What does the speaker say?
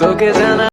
তোকে জানা